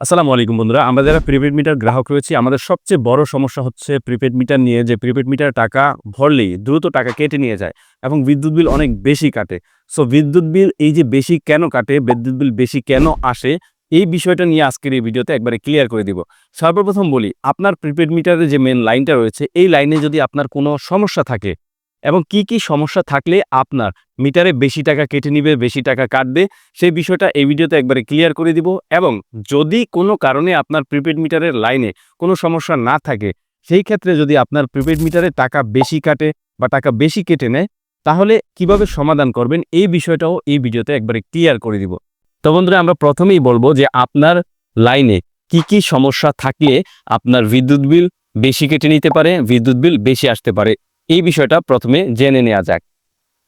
আসসালামু আলাইকুম বন্ধুরা, আমরা যারা প্রিপেড মিটার গ্রাহক রয়েছি, আমাদের সবচেয়ে বড় সমস্যা হচ্ছে প্রিপেড মিটার নিয়ে যে প্রিপেড মিটার টাকা ভরলেই দ্রুত টাকা কেটে নিয়ে যায় এবং বিদ্যুৎ বিল অনেক বেশি কাটে। সো বিদ্যুৎ বিল এই যে বেশি কেন কাটে, বিদ্যুৎ বিল বেশি কেন আসে, এই বিষয়টা নিয়ে আজকের এই ভিডিওতে একবারে ক্লিয়ার করে দিব। সর্বপ্রথম বলি, আপনার প্রিপেড মিটারে যে মেন লাইনটা রয়েছে, এই লাইনে যদি আপনার কোনো সমস্যা থাকে এবং কি কি সমস্যা থাকলে আপনার মিটারে বেশি টাকা কেটে নিবে, বেশি টাকা কাটবে, সেই বিষয়টা এই ভিডিওতে একবারে ক্লিয়ার করে দিব। এবং যদি কোনো কারণে আপনার প্রিপেড মিটারের লাইনে কোনো সমস্যা না থাকে, সেই ক্ষেত্রে যদি আপনার প্রিপেড মিটারে টাকা বেশি কাটে বা টাকা বেশি কেটে নেয়, তাহলে কীভাবে সমাধান করবেন এই বিষয়টাও এই ভিডিওতে একবারে ক্লিয়ার করে দিব। তো বন্ধুরা, আমরা প্রথমেই বলব যে আপনার লাইনে কি কি সমস্যা থাকলে আপনার বিদ্যুৎ বিল বেশি কেটে নিতে পারে, বিদ্যুৎ বিল বেশি আসতে পারে। এই বিষয়টা প্রথমে জেনে নেওয়া যাক।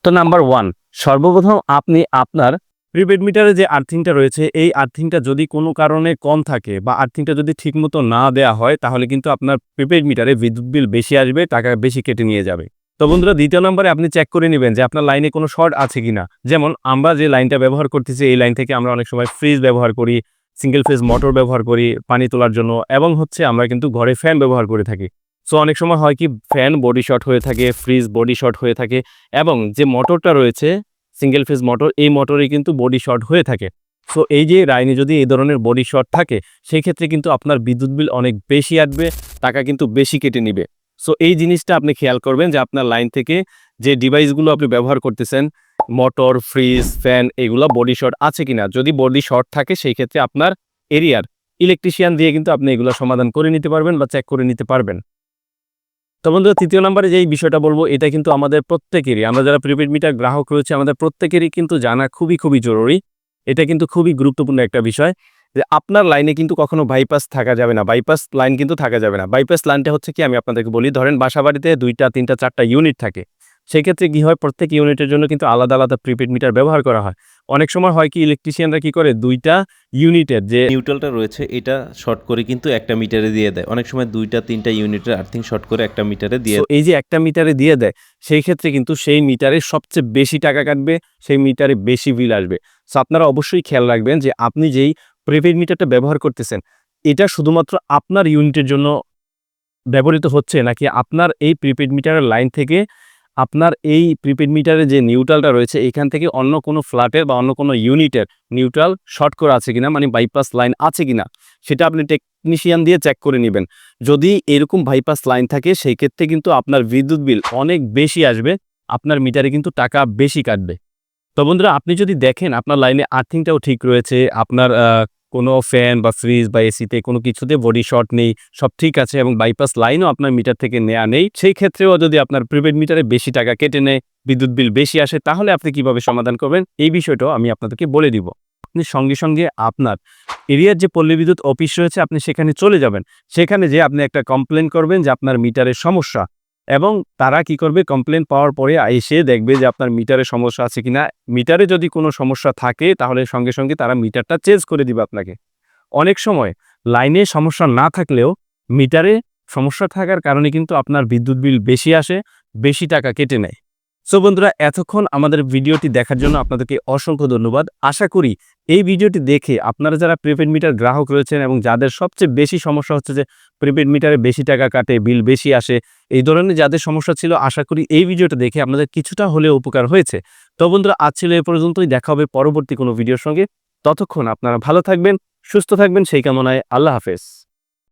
তো নাম্বার ওয়ান, সর্বপ্রথম আপনি আপনার প্রিপেড মিটারে যে আর্থিংটা রয়েছে, এই আর্থিংটা যদি কোনো কারণে কম থাকে বা আর্থিংটা যদি ঠিকমতো না দেয়া হয়, তাহলে কিন্তু আপনার প্রিপেড মিটারে বিদ্যুৎ বিল বেশি আসবে, টাকা বেশি কেটে নিয়ে যাবে। তো বন্ধুরা, দ্বিতীয় নম্বরে আপনি চেক করে নেবেন যে আপনার লাইনে কোনো শর্ট আছে কিনা। যেমন, আমরা যে লাইনটা ব্যবহার করতেছি, এই লাইন থেকে আমরা অনেক সময় ফ্রিজ ব্যবহার করি সিঙ্গেল ফেজ মোটর ব্যবহার করি, পানি তোলার জন্য, এবং হচ্ছে আমরা কিন্তু ঘরে ফ্যান ব্যবহার করে থাকি। সো অনেক সময় হয় কি ফ্যান বডি শর্ট হয়ে থাকে ফ্রিজ বডি শর্ট হয়ে থাকে এবং যে মোটরটা রয়েছে সিঙ্গেল ফেজ মোটর এই মোটরে কিন্তু বডি শর্ট হয়ে থাকে। সো এই যে রাইনে যদি এই ধরনের বডি শর্ট থাকে সেই ক্ষেত্রে কিন্তু আপনার বিদ্যুৎ বিল অনেক বেশি আসবে, টাকা কিন্তু বেশি কেটে নিবে। সো এই জিনিসটা আপনি খেয়াল করবেন যে আপনার লাইন থেকে যে ডিভাইসগুলো আপনি ব্যবহার করতেছেন মোটর ফ্রিজ ফ্যান এগুলো বডি শর্ট আছে কিনা? যদি বডি শর্ট থাকে সেই ক্ষেত্রে আপনার এরিয়ার ইলেকট্রিশিয়ান দিয়ে কিন্তু আপনি এগুলো সমাধান করে নিতে পারবেন বা চেক করে নিতে পারবেন। তো বন্ধুরা, তৃতীয় নম্বরে যেই বিষয়টা বলব, এটা কিন্তু আমাদের প্রত্যেকেরই। আমরা যারা প্রিপেড মিটার গ্রাহক রয়েছে, আমাদের প্রত্যেকেরই কিন্তু জানা খুবই খুবই জরুরি। এটা কিন্তু খুবই গুরুত্বপূর্ণ একটা বিষয় যে আপনার লাইনে কিন্তু কখনো বাইপাস থাকা যাবে না। বাইপাস লাইন কিন্তু থাকা যাবে না। বাইপাস লাইনটা হচ্ছে কি, আমি আপনাদেরকে বলি, ধরেন বাসাবাড়িতে দুইটা, তিনটা, চারটা ইউনিট থাকে। সেক্ষেত্রে কী হয় প্রত্যেক ইউনিটের জন্য কিন্তু আলাদা আলাদা প্রিপেড মিটার ব্যবহার করা হয়। অনেক সময় হয় কি ইলেকট্রিশিয়ানরা কি করে দুইটা ইউনিটের যে নিউট্রালটা রয়েছে এটা শর্ট করে কিন্তু একটা মিটারে দিয়ে দেয়। অনেক সময় দুইটা তিনটা ইউনিটের আর্থিং শর্ট করে একটা মিটারে দিয়ে এই যে একটা মিটারে দিয়ে দেয় সেই ক্ষেত্রে কিন্তু সেই মিটারে সবচেয়ে বেশি টাকা কাটবে সেই মিটারে বেশি বিল আসবে। সো আপনারা অবশ্যই খেয়াল রাখবেন যে আপনি যেই প্রিপেড মিটারটা ব্যবহার করতেছেন এটা শুধুমাত্র আপনার ইউনিটের জন্য ব্যবহৃত হচ্ছে নাকি আপনার এই প্রিপেড মিটারের লাইন থেকে আপনার এই প্রিপেড মিটারে যে নিউট্রালটা রয়েছে, এখান থেকে অন্য কোনো ফ্ল্যাটের বা অন্য কোনো ইউনিটের নিউট্রাল শর্ট করা আছে কিনা মানে বাইপাস লাইন আছে কিনা, সেটা আপনি টেকনিশিয়ান দিয়ে চেক করে নেবেন। যদি এরকম বাইপাস লাইন থাকে, সেই ক্ষেত্রে কিন্তু আপনার বিদ্যুৎ বিল অনেক বেশি আসবে, আপনার মিটারে কিন্তু টাকা বেশি কাটবে। তো বন্ধুরা, আপনি যদি দেখেন, আপনার লাইনে আর্থিংটাও ঠিক রয়েছে, আপনার কোনো ফ্যান বা ফ্রিজ বা এসিতে কোনো কিছুতে বডি শর্ট নেই, সব ঠিক আছে এবং বাইপাস লাইনও আপনার মিটার থেকে নেওয়া নেই। সেই ক্ষেত্রেও যদি আপনার প্রিপেড মিটারে বেশি টাকা কেটে নেয়, বিদ্যুৎ বিল বেশি আসে, তাহলে আপনি কীভাবে সমাধান করবেন? এই বিষয়টাও আমি আপনাদেরকে বলে দিব। আপনি সঙ্গে সঙ্গে আপনার এরিয়ার যে পল্লী বিদ্যুৎ অফিস রয়েছে, আপনি সেখানে চলে যাবেন। সেখানে যে আপনি একটা কমপ্লেন করবেন যে আপনার মিটারের সমস্যা। এবং তারা কি করবে? কমপ্লেন পাওয়ার পরে এসে দেখবে যে আপনার মিটারে সমস্যা আছে কিনা। মিটারে যদি কোনো সমস্যা থাকে, তাহলে সঙ্গে সঙ্গে তারা মিটারটা চেঞ্জ করে দিবে আপনাকে। অনেক সময় লাইনে সমস্যা না থাকলেও মিটারে সমস্যা থাকার কারণে কিন্তু আপনার বিদ্যুৎ বিল বেশি আসে, বেশি টাকা কেটে নেয়। সো বন্ধুরা, এতক্ষণ আমাদের ভিডিওটি দেখার জন্য আপনাদেরকে অসংখ্য ধন্যবাদ। আশা করি এই ভিডিওটি দেখে আপনারা যারা প্রিপেড মিটার গ্রাহক রয়েছেন এবং যাদের সবচেয়ে বেশি সমস্যা হচ্ছে যে প্রিপেড মিটারে বেশি টাকা কাটে বিল বেশি আসে, এই ধরনের যাদের সমস্যা ছিল, আশা করি এই ভিডিওটা দেখে আপনাদের কিছুটা হলেও উপকার হয়েছে। তো বন্ধুরা, আজ ছিল এ পর্যন্তই, দেখা হবে পরবর্তী কোনো ভিডিওর সঙ্গে। ততক্ষণ আপনারা ভালো থাকবেন, সুস্থ থাকবেন, সেই কামনায় আল্লাহ হাফেজ।